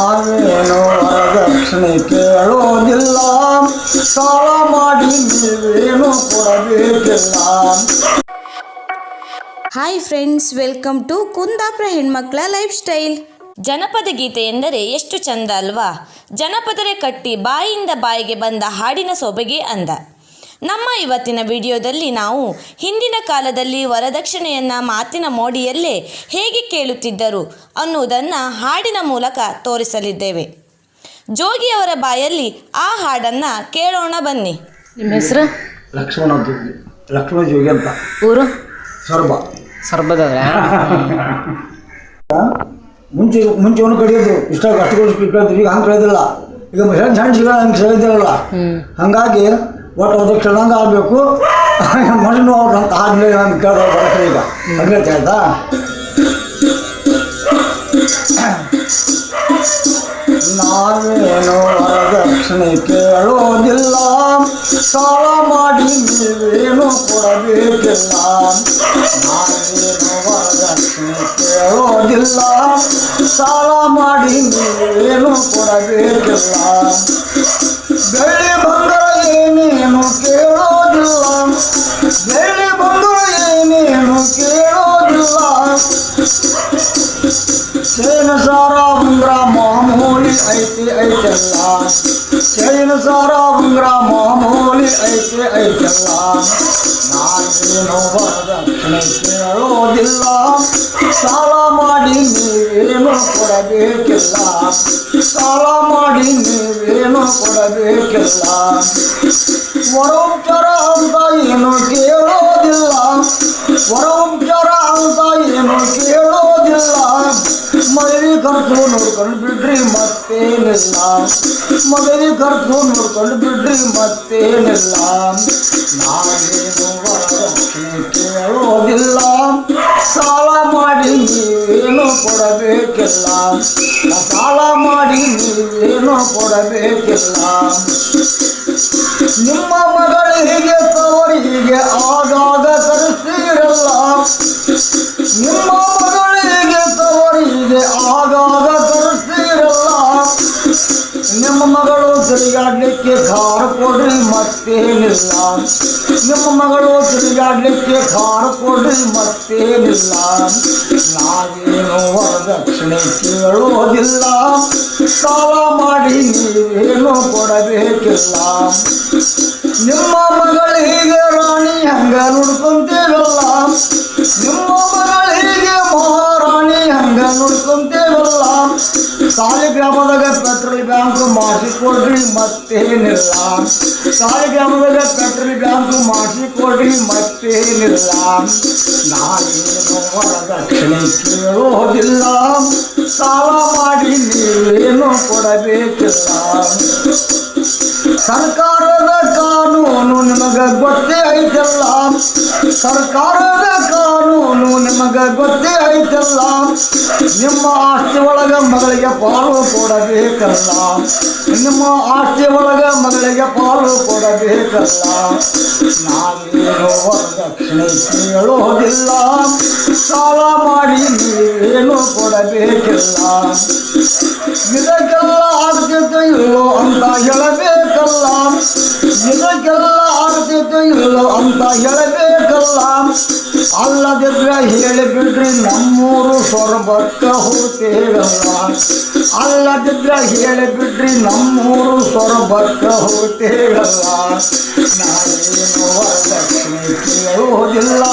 ನಾವೇನು ವರದಕ್ಷಿಣೆ ಕೇಳೋದಿಲ್ಲ ಸಾಲ ಮಾಡಿ ನೀವೇನು ಕೊಡಬೇಕಿಲ್ಲ. Hi friends welcome to Kundapura ಹೆಣ್ಮಕ್ಳ ಲೈಫ್ ಸ್ಟೈಲ್. ಜನಪದ ಗೀತೆ ಎಂದರೆ ಎಷ್ಟು ಚಂದ ಅಲ್ವಾ? ಜನಪದರೆ ಕಟ್ಟಿ ಬಾಯಿಯಿಂದ ಬಾಯಿಗೆ ಬಂದ ಹಾಡಿನ ಸೊಬಗೆ ಅಂದ. ನಮ್ಮ ಇವತ್ತಿನ ವಿಡಿಯೋದಲ್ಲಿ ನಾವು ಹಿಂದಿನ ಕಾಲದಲ್ಲಿ ವರದಕ್ಷಿಣೆಯನ್ನು ಮಾತಿನ ಮೋಡಿಯಲ್ಲೇ ಹೇಗೆ ಕೇಳುತ್ತಿದ್ದರು ಅನ್ನುವುದನ್ನು ಹಾಡಿನ ಮೂಲಕ ತೋರಿಸಲಿದ್ದೇವೆ. ಜೋಗಿಯವರ ಬಾಯಲ್ಲಿ ಆ ಹಾಡನ್ನು ಕೇಳೋಣ ಬನ್ನಿ. ನಿಮ್ಮ ಹೆಸರು? ಲಕ್ಷ್ಮಣ ಜೋಗಿ. ಲಕ್ಷ್ಮಣ ಜೋಗಿ ಅಂತ. ಊರು? ಸರ್ಬ. ಸರ್ಬದವ್ರ ಮುಂಚೆ ಮುಂಚೆ ಒಂದು ಕಡಿಯೋದು. ಇಷ್ಟ ಕಷ್ಟಗಳು ಈಗ ಹಂಗೆ ಕಳೆದಿಲ್ಲ. ಈಗ ಸಣ್ಣ ಸಣ್ಣ ಸಿಗ ಹಂಗೆ ಹಾಗಾಗಿ ಒಟ್ಟು ವರದಕ್ಷಿಣೆ ಹಂಗೆ ಆಗಬೇಕು. ಮಣ್ಣು ಅವ್ರು ಅಂತ ಆದ್ಮೇಲೆ ಹಂಗೆ ಕೇಳೋ ಬರಕ್ಕೆ ಈಗ. ಹಂಗೆ ಆಯ್ತಾ? ನಾವೇನು ವರದಕ್ಷಿಣೆ ಕೇಳೋದಿಲ್ಲ. ಸಾಲ ಮಾಡಿ ನೀವೇನು ಕೊಡಬೇಕಿಲ್ಲ. ನಾವೇನು ವರದಕ್ಷಿಣೆ ಕೇಳೋದಿಲ್ಲ. ಸಾಲ ಮಾಡಿ ನೀವೇನು ಕೊಡಬೇಕಿಲ್ಲ. ಐತಿ ಐತೆಲ್ಲ ಚೈನ ಸಾರ ಉಂಗ್ರ ಮಾಮೂಲಿ ಐತೆ ಐತೆಲ್ಲ ನಾನೇನು ವರದಕ್ಷಿಣೆ ಕೇಳೋದಿಲ್ಲ ಸಾಲ ಮಾಡಿ ನೀವೇನು ಕೊಡಬೇಕಿಲ್ಲ. ಸಾಲ ಮಾಡಿ ನೀವೇನು ಕೊಡಬೇಕಿಲ್ಲ. ವರೋಪಚಾರ ಅಂತ ಏನು ಖರ್ಚು ನೋಡ್ಕೊಂಡು ಬಿಡ್ರಿ ಮತ್ತೇನಿಲ್ಲ. ಮೊದಲಿಗೆ ಕರ್ದು ನೋಡ್ಕೊಂಡು ಬಿಡ್ರಿ ಮತ್ತೇನಿಲ್ಲ. ನಾನೇನು ಕೇಳೋದಿಲ್ಲ. ಸಾಲ ಮಾಡಿ ನೀವೇನು ಕೊಡಬೇಕಿಲ್ಲ. ಸಾಲ ಮಾಡಿ ನೀವೇನು ಕೊಡಬೇಕಿಲ್ಲ. ನಿಮ್ಮ ಮಗಳಿಗೆ ತವರಿಗೆ ಆಗಾಗ ನಿಮ್ಮ ಮಗಳು ತಿರುಗಾಡ್ಲಿಕ್ಕೆ ಖಾರ ಕೊಡ್ರಿ ಮತ್ತೇನಿಲ್ಲ. ನಿಮ್ಮ ಮಗಳು ತಿರುಗಾಡ್ಲಿಕ್ಕೆ ಖಾರ ಕೊಡ್ರಿ ಮತ್ತೇನಿಲ್ಲ. ನಾವೇನು ವರದಕ್ಷಿಣೆ ಕೇಳೋದಿಲ್ಲ ಸಾಲ ಮಾಡಿ ನೀವೇನು ಕೊಡಬೇಕಿಲ್ಲ. ನಿಮ್ಮ ಮಗಳಿಗೆ ರಾಣಿ ಹಂಗ ನೋಡ್ಕೊಂತೇವಲ್ಲ ಮತ್ತೇನಿಲ್ಲ. ಸಾಲಿ ಗ್ರಾಮದಾಗ ಪೆಟ್ರೋಲ್ ಬ್ಯಾಂಕ್ ಮಾಡಿಸಿಕೊಡ್ರಿ ಮತ್ತೇನಿಲ್ಲ. ನಾನೇನು ವರದಕ್ಷಿಣೆ ಕೇಳೋದಿಲ್ಲ ಸಾಲ ಮಾಡಿ ನೀವೇನು ಕೊಡಬೇಕಿಲ್ಲ. ಸರ್ಕಾರದ ಕಾನೂನು ನಿಮಗೆ ಗೊತ್ತೇ ಐತಲ್ಲ. ಸರ್ಕಾರದ ಕಾನೂನು ನಿಮಗ ಗೊತ್ತೇ ಐತಲ್ಲ. ನಿಮ್ಮ ಆಸ್ತಿ ಒಳಗ ಮಗಳಿಗೆ ಪಾಲು ಕೊಡಬೇಕಲ್ಲ. ನಿಮ್ಮ ಆಸ್ತಿ ಒಳಗ ಮಗಳಿಗೆ ಪಾಲು ಕೊಡಬೇಕಲ್ಲ. ನಾವೇನು ವರದಕ್ಷಿಣೆ ಕೇಳೋದಿಲ್ಲ. ಸಾಲ ಮಾಡಿ ನೀವೇನು ಕೊಡಬೇಕಿಲ್ಲ. ಇದಕ್ಕೆಲ್ಲ ಆಗ್ತಿತ್ತು ಹೇಳಿಬಿಡ್ರಿ, ನಮ್ಮೂರು ಸೊರಬಕ್ಕ ಹೋಗ್ತೇವಲ್ಲ. ಅಲ್ಲದಿದ್ರೆ ಹೇಳಿಬಿಡ್ರಿ, ನಮ್ಮೂರು ಸೊರಬಕ್ಕ ಹೋಗ್ತೇವಲ್ಲ. ವರದಕ್ಷಿಣೆ ಕೇಳೋದಿಲ್ಲ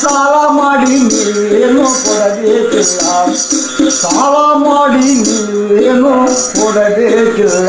ಸಾಲ ಮಾಡಿ ನೀವೇನು ಕೊಡಬೇಕಿಲ್ಲ. ಸಾಲ ಮಾಡಿ ನೀವೇನು ಕೊಡಬೇಕಿಲ್ಲ.